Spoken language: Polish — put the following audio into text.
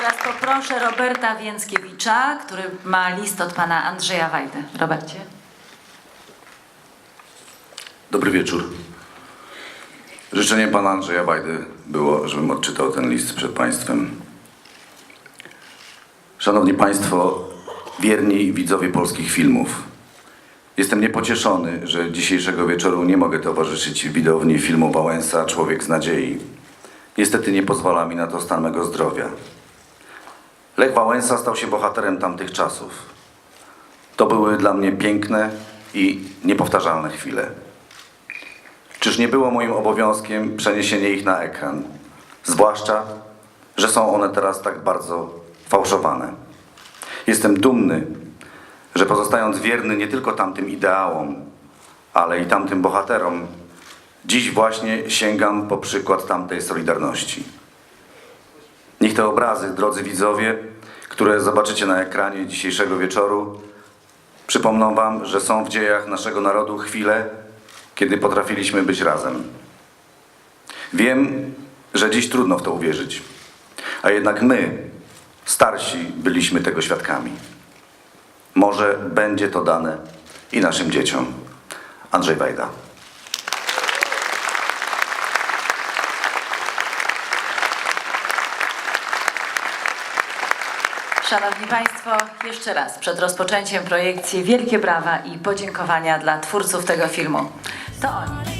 teraz poproszę Roberta Więckiewicza, który ma list od pana Andrzeja Wajdy. Robercie. Dobry wieczór. Życzeniem pana Andrzeja Bajdy było, żebym odczytał ten list przed państwem. Szanowni Państwo, wierni widzowie polskich filmów. Jestem niepocieszony, że dzisiejszego wieczoru nie mogę towarzyszyć widowni filmu Wałęsa Człowiek z nadziei. Niestety nie pozwala mi na to stan mego zdrowia. Lech Wałęsa stał się bohaterem tamtych czasów. To były dla mnie piękne i niepowtarzalne chwile. Czyż nie było moim obowiązkiem przeniesienie ich na ekran? Zwłaszcza, że są one teraz tak bardzo fałszowane. Jestem dumny, że pozostając wierny nie tylko tamtym ideałom, ale i tamtym bohaterom, dziś właśnie sięgam po przykład tamtej solidarności. Niech te obrazy, drodzy widzowie, które zobaczycie na ekranie dzisiejszego wieczoru, przypomną Wam, że są w dziejach naszego narodu chwile, kiedy potrafiliśmy być razem. Wiem, że dziś trudno w to uwierzyć, a jednak my, starsi, byliśmy tego świadkami. Może będzie to dane i naszym dzieciom. Andrzej Wajda. Szanowni Państwo, jeszcze raz przed rozpoczęciem projekcji wielkie brawa i podziękowania dla twórców tego filmu. To oni.